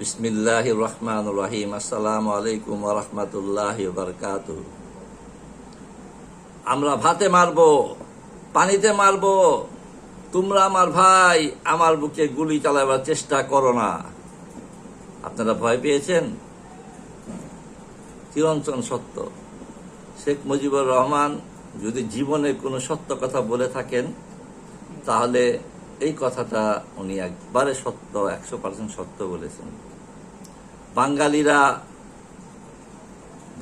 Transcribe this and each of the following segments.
বিসমিল্লাহ রহমান রহিম আসসালামু আলাইকুম রহমতুল্লাহ বরকাত আমরা ভাতে মারবো, পানিতে মারবো। তোমরা আমার ভাই, আমার বুকে গুলি চালাবার চেষ্টা করো না। আপনারা ভয় পেয়েছেন? চিরঞ্চন সত্য। শেখ মুজিবুর রহমান যদি জীবনে কোনো সত্য কথা বলে থাকেন, তাহলে এই কথাটা উনি একবারে সত্য, একশো পার্সেন্ট সত্য বলেছেন। বাঙালিরা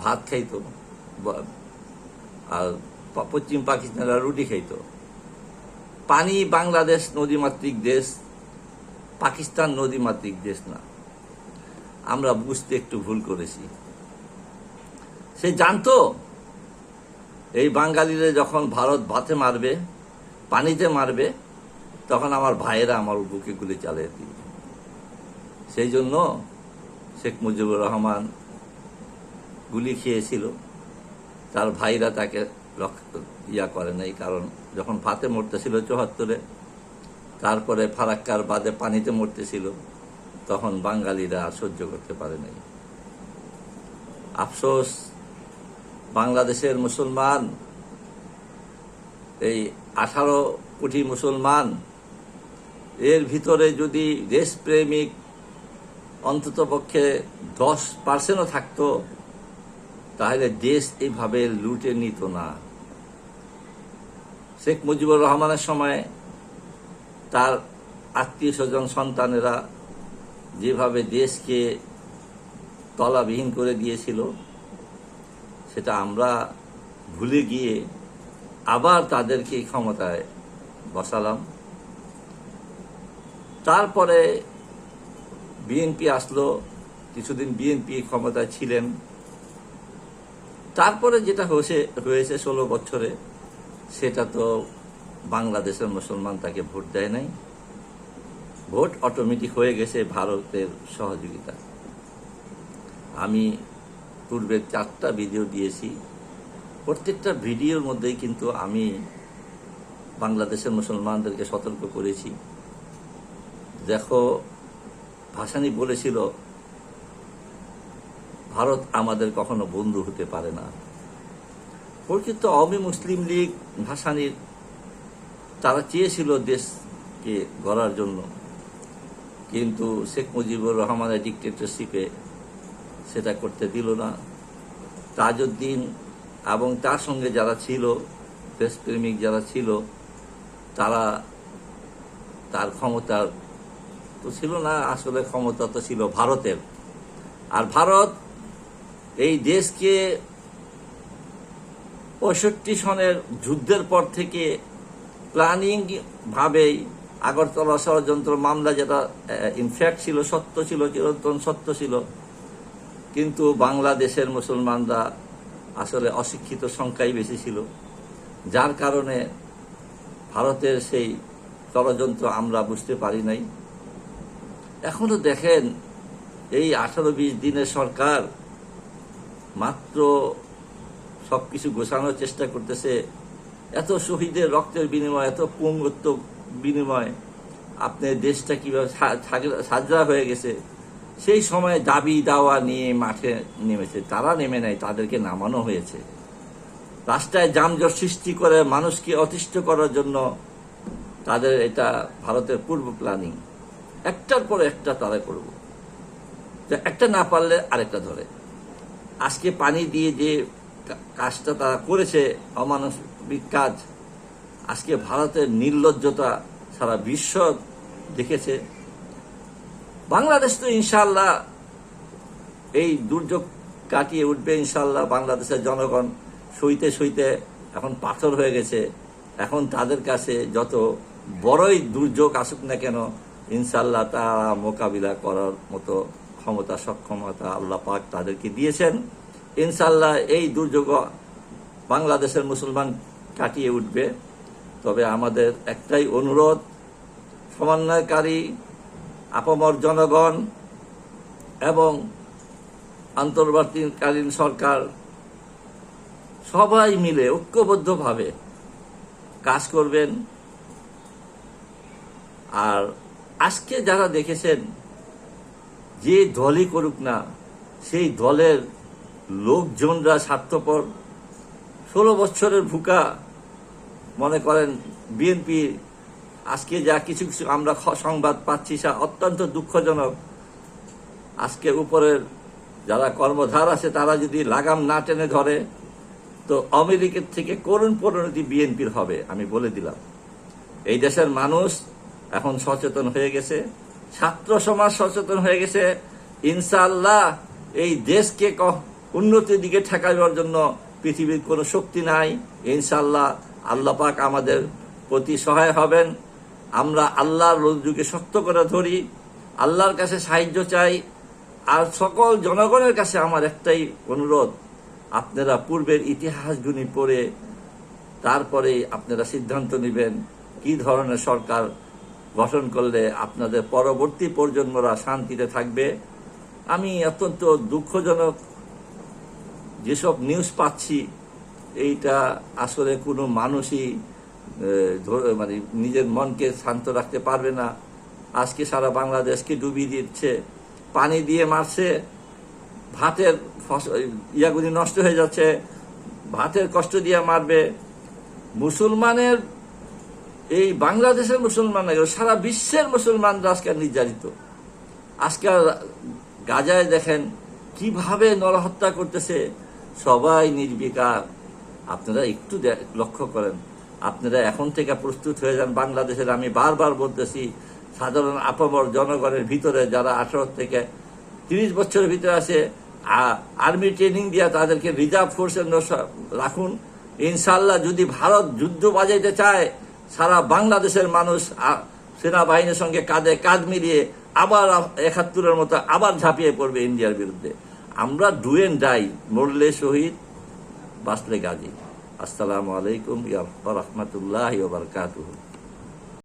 ভাত খাইতো আর পশ্চিম পাকিস্তানরা রুটি খাইতো। পানি বাংলাদেশ নদীমাতৃক দেশ, পাকিস্তান নদীমাতৃক দেশ না। আমরা বুঝতে একটু ভুল করেছি। সে জানতো, এই বাঙালিরা যখন ভারত ভাতে মারবে, পানিতে মারবে, তখন আমার ভাইয়েরা আমার বুকে গুলি চালিয়ে দিবে। সেই জন্য শেখ মুজিবুর রহমান গুলি খেয়েছিল। তার ভাইরা তাকে ইয়া করে নাই, কারণ যখন ভাতে মরতেছিল চুয়াত্তরে, তারপরে ফারাক্কার বাদে পানিতে মরতেছিল, তখন বাঙালিরা সহ্য করতে পারে নাই। আফসোস, বাংলাদেশের মুসলমান, এই আঠারো কোটি মুসলমান, এর ভিতরে যদি দেশপ্রেমিক অন্তত পক্ষে দশ পার্সেন্টও থাকতো, তাহলে দেশ এইভাবে লুটে নিত না। শেখ মুজিবুর রহমানের সময় তার আত্মীয় স্বজন, সন্তানেরা যেভাবে দেশকে তলাবিহীন করে দিয়েছিল, সেটা আমরা ভুলে গিয়ে আবার তাদেরকে ক্ষমতায় বসালাম। তারপরে বিএনপি আসলো, কিছুদিন বিএনপি ক্ষমতায় ছিলেন। তারপরে যেটা হয়েছে হয়েছে ষোলো বছরে, সেটা তো বাংলাদেশের মুসলমান তাকে ভোট দেয় নাই। ভোট অটোমেটিক হয়ে গেছে ভারতের সহযোগিতা। আমি পূর্বে চারটা ভিডিও দিয়েছি। প্রত্যেকটা ভিডিওর মধ্যেই কিন্তু আমি বাংলাদেশের মুসলমানদেরকে সতর্ক করেছি। দেখো ভাসানি বলেছিল, ভারত আমাদের কখনো বন্ধু হতে পারে না। প্রকৃত আওয়ামী মুসলিম লীগ ভাসানির তারা চেয়েছিল দেশকে গড়ার জন্য। কিন্তু শেখ মুজিবুর রহমানের ডিক্টেটরশিপে সেটা করতে দিল না। তাজউদ্দিন এবং তার সঙ্গে যারা ছিল, দেশপ্রেমিক যারা ছিল, তারা তার ক্ষমতার তো ছিল না, আসলে ক্ষমতা তো ছিল ভারতের। আর ভারত এই দেশকে পঁয়ষট্টি সনের যুদ্ধের পর থেকে প্ল্যানিং ভাবেই আগরতলা ষড়যন্ত্র মামলা যেটা ইনফ্যাক্ট ছিল, সত্য ছিল, চিরন্তন সত্য ছিল। কিন্তু বাংলাদেশের মুসলমানরা আসলে অশিক্ষিত সংখ্যাই বেশি ছিল। যার কারণে ভারতের সেই ষড়যন্ত্র আমরা বুঝতে পারি নাই। এখনও দেখেন এই আঠারো বিশ দিনের সরকার মাত্র সব কিছু গোছানোর চেষ্টা করতেছে। এত শহীদের রক্তের বিনিময়, এত পুঙ্গত্ব বিনিময় আপনার দেশটা কীভাবে সাজরা হয়ে গেছে, সেই সময় দাবি দাওয়া নিয়ে মাঠে নেমেছে। তারা নেমে নেয় তাদেরকে নামানো হয়েছে। রাস্তায় যানজট সৃষ্টি করে মানুষকে অতিষ্ঠ করার জন্য তাদের এটা ভারতের পূর্ব প্ল্যানিং। একটার পর একটা তারা করব। একটা না পারলে আরেকটা ধরে। আজকে পানি দিয়ে যে কাজটা তারা করেছে, অমানবিক কাজ, আজকে ভারতের নির্লজ্জতা সারা বিশ্ব দেখেছে। বাংলাদেশ তো ইনশাল্লাহ এই দুর্যোগ কাটিয়ে উঠবে ইনশাল্লাহ বাংলাদেশের জনগণ। সইতে সইতে এখন পাথর হয়ে গেছে। এখন তাদের কাছে যত বড়ই দুর্যোগ আসুক না কেন ইনশাল্লাহ তারা মোকাবিলা করার মতো ক্ষমতা, সক্ষমতা আল্লাহ পাক তাদেরকে দিয়েছেন। ইনশাল্লাহ এই দুর্যোগ বাংলাদেশের মুসলমান কাটিয়ে উঠবে। তবে আমাদের একটাই অনুরোধ, সমন্বয়কারী, আপমর জনগণ এবং অন্তর্বর্তীকালীন সরকার সবাই মিলে ঐক্যবদ্ধভাবে কাজ করবেন। আর আজকে যারা দেখেছেন, যে দলই করুক না, সেই দলের লোকজনরা স্বার্থপর। ষোলো বছরের ভুকা, মনে করেন বিএনপি, আজকে যা কিছু কিছু আমরা সংবাদ পাচ্ছি, সা অত্যন্ত দুঃখজনক। আজকে উপরের যারা কর্মধার আছে, তারা যদি লাগাম না টেনে ধরে, তো আমেরিকার থেকে করুণ পরিণতি বিএনপির হবে, আমি বলে দিলাম। এই দেশের মানুষ এখন সচেতন হয়ে গেছে। ছাত্র সমাজ সচেতন হয়ে গেছে। ইনশাল্লাহ এই দেশকে উন্নতির দিকে ঠেকাবার জন্য পৃথিবীর কোনো শক্তি নাই। ইনশাল্লাহ আল্লাহ পাক আমাদের প্রতি সহায় হবেন। আমরা আল্লাহর রজ্জুকে শক্ত করে ধরি। আল্লাহর কাছে সাহায্য চাই। আর সকল জনগণের কাছে আমার একটাই অনুরোধ, আপনারা পূর্বের ইতিহাসগুলি পড়ে তারপরে আপনারা সিদ্ধান্ত নেবেন কি ধরনের সরকার গঠন করলে আপনাদের পরবর্তী প্রজন্মরা শান্তিতে থাকবে। আমি অত্যন্ত দুঃখজনক যেসব নিউজ পাচ্ছি, এইটা আসলে কোনো মানুষই মানে নিজের মনকে শান্ত রাখতে পারবে না। আজকে সারা বাংলাদেশকে ডুবিয়ে দিচ্ছে। পানি দিয়ে মারছে। ভাতের ইয়াগুলি নষ্ট হয়ে যাচ্ছে। ভাতের কষ্ট দিয়ে মারবে। মুসলমানের এই বাংলাদেশের মুসলমান না, সারা বিশ্বের মুসলমানরা আজকে নির্যাতিত। আজকাল গাজায় দেখেন কীভাবে নরহত্যা করতেছে সবাই নির্বিকার। আপনারা একটু লক্ষ্য করেন আপনারা এখন থেকে প্রস্তুত হয়ে যান বাংলাদেশের। আমি বারবার বলতেছি সাধারণ আপামর জনগণের ভিতরে যারা আঠারো থেকে তিরিশ বছরের ভিতরে আছে আর্মি ট্রেনিং দিয়া তাদেরকে রিজার্ভ ফোর্সের রাখুন। ইনশাল্লাহ যদি ভারত যুদ্ধ বাজাইতে চায় সারা বাংলাদেশের মানুষ সেনাবাহিনীর সঙ্গে কাঁধে কাঁধ মিলিয়ে আবার একাত্তরের মতো আবার ঝাঁপিয়ে পড়বে ইন্ডিয়ার বিরুদ্ধে। আমরা ডু ডাই, মরলে শহীদ, বাঁচলে গাজী। আসসালামু আলাইকুম ইয়া রহমতুল্লাহ বারকাতুহ।